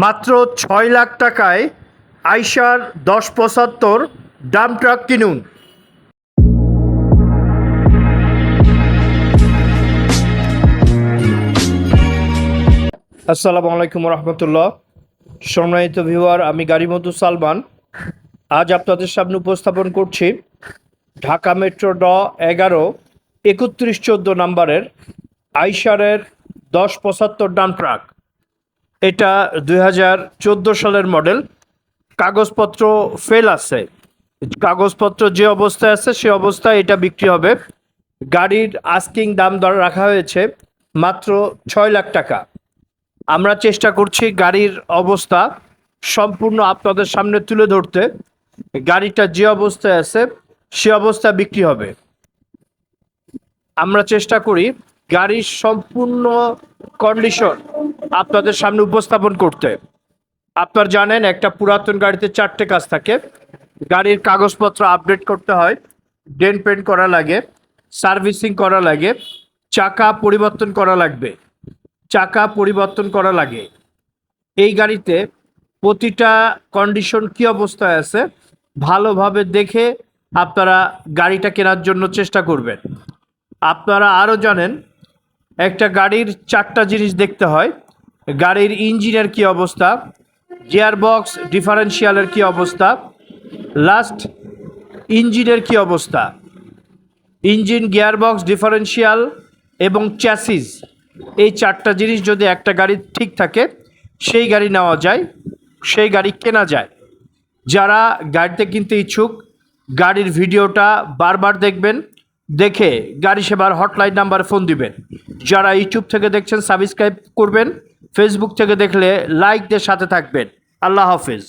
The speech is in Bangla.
মাত্র ছয় লাখ টাকায় আইসার দশ পঁচাত্তর ডাম ট্রাক কিনুন। আসসালামু আলাইকুম রহমতুল্লাহ। সম্মানিত ভিউয়ার, আমি গাড়িমধু সালমান। আজ আপনাদের সামনে উপস্থাপন করছি ঢাকা মেট্রো ড এগারো, একত্রিশ চোদ্দ নাম্বারের আইসারের দশ পঁচাত্তর ডাম ট্রাক। এটা দুই হাজার চোদ্দ সালের মডেল। কাগজপত্র ফেল আছে। কাগজপত্র যে অবস্থায় আছে, সে অবস্থায় এটা বিক্রি হবে। গাড়ির আস্কিং দাম দর রাখা হয়েছে মাত্র ছয় লাখ টাকা। আমরা চেষ্টা করছি গাড়ির অবস্থা সম্পূর্ণ আপনাদের সামনে তুলে ধরতে। গাড়িটা যে অবস্থায় আছে, সে অবস্থা বিক্রি হবে। আমরা চেষ্টা করি গাড়ির সম্পূর্ণ কন্ডিশন আপনাদের সামনে উপস্থাপন করতে। আপনার জানেন একটা পুরাতন গাড়িতে চারটে কাজ থাকে। গাড়ির কাগজপত্র আপডেট করতে হয় ডেন পেন্ট করা লাগে সার্ভিসিং করা লাগে, চাকা পরিবর্তন করা লাগবে, চাকা পরিবর্তন করা লাগে। এই গাড়িতে প্রতিটা কন্ডিশন কি অবস্থায় আছে, ভালোভাবে দেখে আপনারা গাড়িটা কেনার জন্য চেষ্টা করবেন। আপনারা আরও জানেন একটা গাড়ির চারটা জিনিস দেখতে হয়। গাড়ির ইঞ্জিনের কি অবস্থা? গিয়ার বক্স ডিফারেন্সিয়ালের কি অবস্থা? লাস্ট, ইঞ্জিনের কি অবস্থা? ইঞ্জিন, গিয়ারবক্স ডিফারেন্সিয়াল এবং চ্যাসিস। এই চারটা জিনিস যদি একটা গাড়ি ঠিক থাকে, সেই গাড়ি নেওয়া যায়, সেই গাড়ি কেনা যায়। যারা গাড়িতে কিনতে ইচ্ছুক, গাড়ির ভিডিওটা বারবার দেখবেন। দেখে গাড়ি সেবার হটলাইন নাম্বার ফোন দিবেন। যারা ইউটিউব থেকে দেখছেন, সাবস্ক্রাইব করবেন ফেসবুক থেকে দেখলে লাইক দিয়ে সাথে থাকবেন। আল্লাহ হাফেজ।